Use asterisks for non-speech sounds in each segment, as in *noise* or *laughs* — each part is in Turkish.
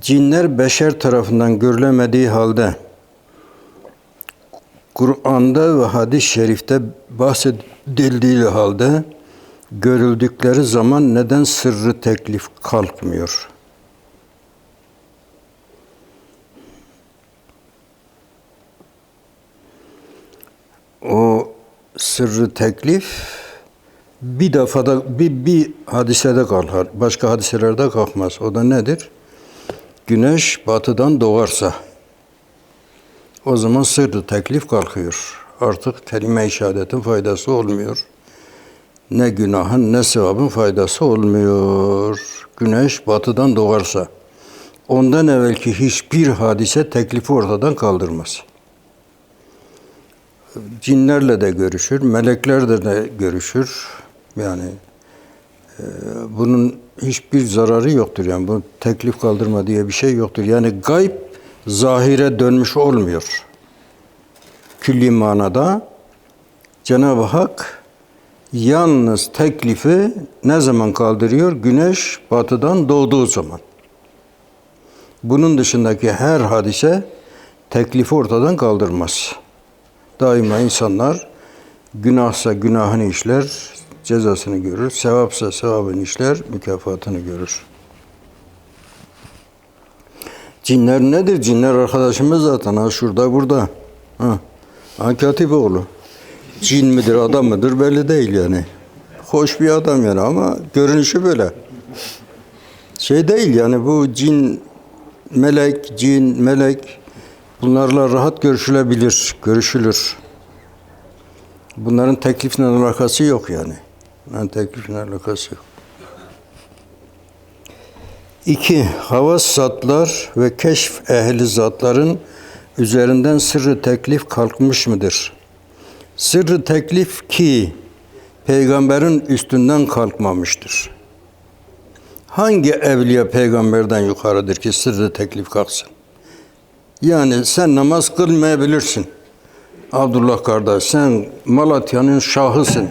cinler beşer tarafından görülemediği halde Kur'an'da ve hadis-i şerifte bahsedildiği halde görüldükleri zaman neden sırrı teklif kalkmıyor? O sırrı teklif bir defada bir, bir hadisede kalkar. Başka hadiselerde kalkmaz. O da nedir? Güneş batıdan doğarsa o zaman sırrı teklif kalkıyor. Artık kelime-i şehadetin faydası olmuyor. Ne günahın ne sevabın faydası olmuyor. Güneş batıdan doğarsa ondan evvelki hiçbir hadise teklifi ortadan kaldırmaz. Cinlerle de görüşür, meleklerle de görüşür. Yani bunun hiçbir zararı yoktur. Yani bu teklif kaldırma diye bir şey yoktur. Yani gayb zahire dönmüş olmuyor. Külli manada Cenab-ı Hak yalnız teklifi ne zaman kaldırıyor? Güneş batıdan doğduğu zaman. Bunun dışındaki her hadise teklifi ortadan kaldırmaz. Daima insanlar günahsa günahını işler, cezasını görür. Sevapsa sevabını işler, mükafatını görür. Cinler nedir? Cinler arkadaşımız zaten. Ha şurada burada. Ha. Ha Katipoğlu. Cin midir, adam mıdır belli değil yani. Hoş bir adam yani ama görünüşü böyle. Şey değil yani bu cin, melek, cin, melek bunlarla rahat görüşülebilir, görüşülür. Bunların teklifle alakası yok yani. Bunların teklifle alakası yok. İki, havas zatlar ve keşf ehli zatların üzerinden sırrı teklif kalkmış mıdır? Sırrı teklif ki peygamberin üstünden kalkmamıştır. Hangi evliya peygamberden yukarıdır ki sırrı teklif kalksın? Yani sen namaz kılmayabilirsin. Abdullah kardeş sen Malatya'nın şahısın.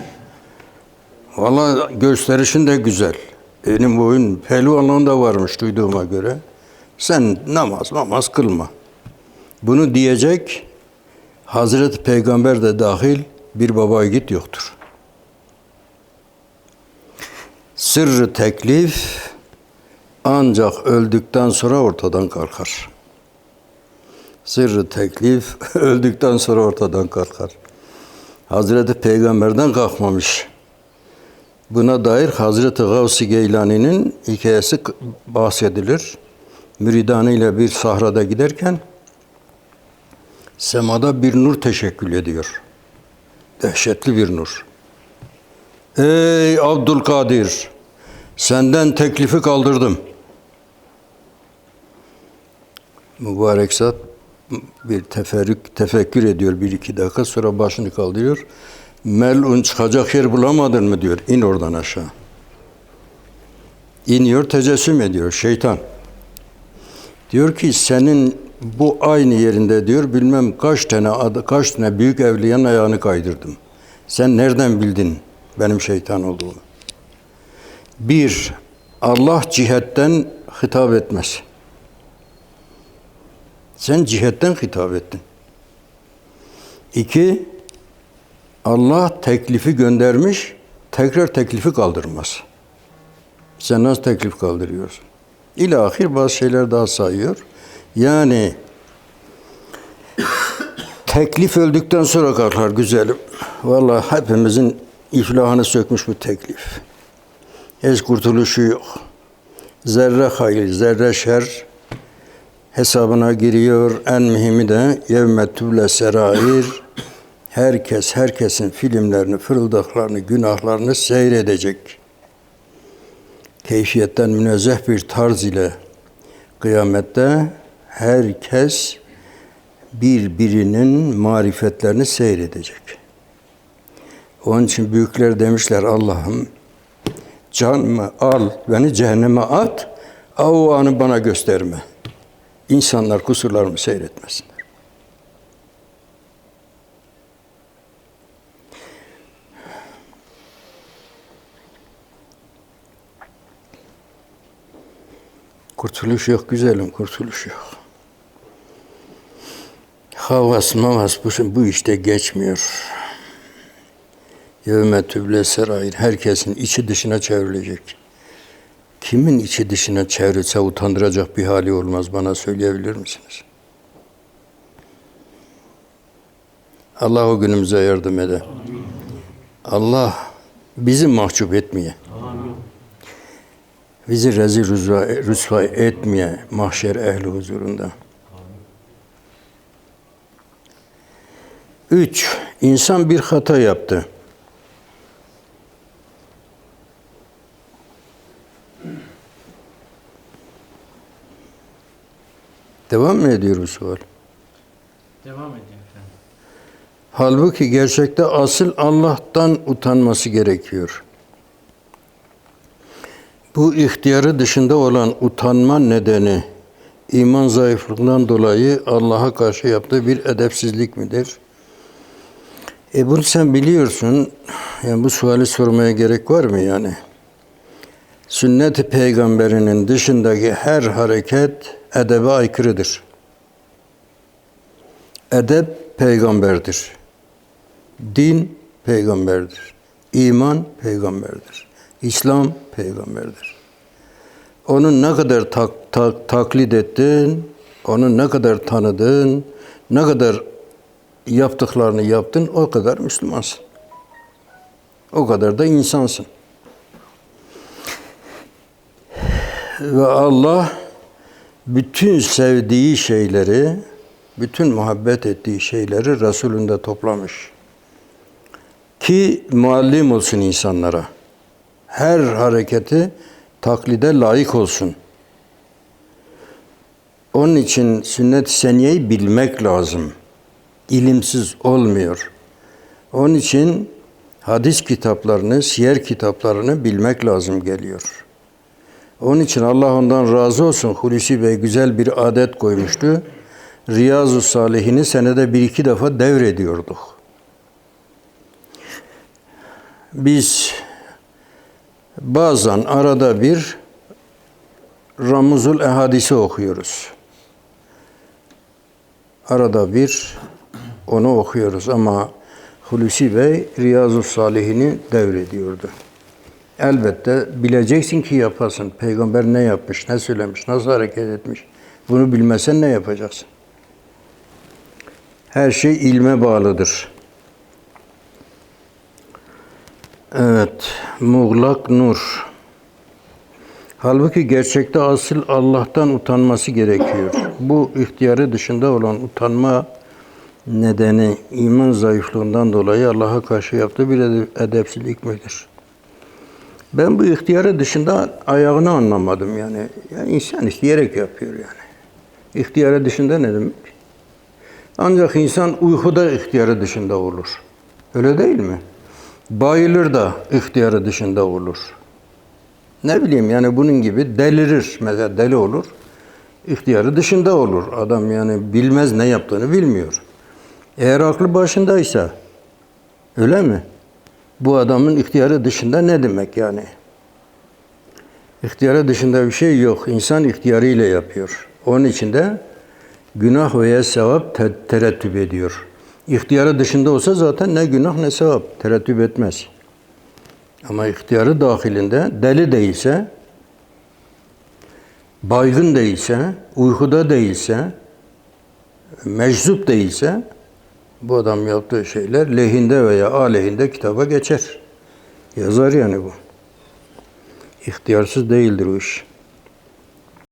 Valla gösterişin de güzel. Benim boyun pehlivanlığında varmış duyduğuma göre. Sen namaz namaz kılma. Bunu diyecek Hazreti Peygamber de dahil bir baba yiğit yoktur. Sırrı teklif ancak öldükten sonra ortadan kalkar. Sırrı teklif *laughs* öldükten sonra ortadan kalkar. Hazreti Peygamber'den kalkmamış. Buna dair Hazreti Gavs-ı Geylani'nin hikayesi bahsedilir. Müridani ile bir sahrada giderken semada bir nur teşekkül ediyor. Dehşetli bir nur. Ey Abdülkadir, senden teklifi kaldırdım. Mübarek zat bir teferrük, tefekkür ediyor bir iki dakika sonra başını kaldırıyor. Melun çıkacak yer bulamadın mı diyor. İn oradan aşağı. İniyor tecessüm ediyor şeytan. Diyor ki senin bu aynı yerinde diyor bilmem kaç tane adı, kaç tane büyük evliyanın ayağını kaydırdım. Sen nereden bildin benim şeytan olduğumu? Bir, Allah cihetten hitap etmez. Sen cihetten hitap ettin. İki, Allah teklifi göndermiş, tekrar teklifi kaldırmaz. Sen nasıl teklif kaldırıyorsun? İlahir bazı şeyler daha sayıyor. Yani teklif öldükten sonra kalkar güzelim. Vallahi hepimizin iflahını sökmüş bu teklif. Hiç kurtuluşu yok. Zerre hayır, zerre şer hesabına giriyor. En mühimi de yevme tüble serair. Herkes herkesin filmlerini, fırıldaklarını, günahlarını seyredecek. Keyfiyetten münezzeh bir tarz ile kıyamette herkes birbirinin marifetlerini seyredecek. Onun için büyükler demişler Allah'ım canımı al, beni cehenneme at, o anı bana gösterme. İnsanlar kusurlarımı seyretmesinler. Kurtuluş yok güzelim, kurtuluş yok. Havas mavas bu, bu işte geçmiyor. Yevme tüble serair. Herkesin içi dışına çevrilecek. Kimin içi dışına çevrilse utandıracak bir hali olmaz bana söyleyebilir misiniz? Allah o günümüze yardım eder. Allah bizi mahcup etmeye. Bizi rezil rüsva, rüsva etmeye mahşer ehli huzurunda. Üç, insan bir hata yaptı. Devam mı ediyor bu sual? Devam edin efendim. Halbuki gerçekte asıl Allah'tan utanması gerekiyor. Bu ihtiyarı dışında olan utanma nedeni iman zayıflığından dolayı Allah'a karşı yaptığı bir edepsizlik midir? E bunu sen biliyorsun. Yani bu suali sormaya gerek var mı yani? Sünnet-i peygamberinin dışındaki her hareket edebe aykırıdır. Edep peygamberdir. Din peygamberdir. İman peygamberdir. İslam peygamberdir. Onu ne kadar tak, tak, taklit ettin, onu ne kadar tanıdın, ne kadar yaptıklarını yaptın, o kadar Müslümansın. O kadar da insansın. Ve Allah bütün sevdiği şeyleri, bütün muhabbet ettiği şeyleri Resulünde toplamış. Ki muallim olsun insanlara. Her hareketi taklide layık olsun. Onun için sünnet-i seniyeyi bilmek lazım. İlimsiz olmuyor. Onun için hadis kitaplarını, siyer kitaplarını bilmek lazım geliyor. Onun için Allah ondan razı olsun. Hulusi Bey güzel bir adet koymuştu. Riyazu Salihini senede bir iki defa devrediyorduk. Biz bazen arada bir Ramuzul Ehadis'i okuyoruz. Arada bir onu okuyoruz ama Hulusi Bey Riyazu Salihini devrediyordu. Elbette bileceksin ki yapasın. Peygamber ne yapmış, ne söylemiş, nasıl hareket etmiş. Bunu bilmesen ne yapacaksın? Her şey ilme bağlıdır. Evet, muğlak nur. Halbuki gerçekte asıl Allah'tan utanması gerekiyor. Bu ihtiyarı dışında olan utanma nedeni iman zayıflığından dolayı Allah'a karşı yaptığı bir edepsizlik midir? Ben bu ihtiyarı dışında ayağını anlamadım yani. yani insan isteyerek yapıyor yani. İhtiyarı dışında ne demek? Ancak insan uykuda ihtiyarı dışında olur. Öyle değil mi? Bayılır da ihtiyarı dışında olur. Ne bileyim yani bunun gibi delirir. Mesela deli olur. İhtiyarı dışında olur. Adam yani bilmez ne yaptığını bilmiyor. Eğer aklı başındaysa öyle mi? Bu adamın ihtiyarı dışında ne demek yani? İhtiyarı dışında bir şey yok. İnsan ihtiyarıyla yapıyor. Onun için de günah veya sevap te- terettüp ediyor. İhtiyarı dışında olsa zaten ne günah ne sevap terettüp etmez. Ama ihtiyarı dahilinde deli değilse, baygın değilse, uykuda değilse, meczup değilse bu adam yaptığı şeyler lehinde veya aleyhinde kitaba geçer. Yazar yani bu. İhtiyarsız değildir o iş.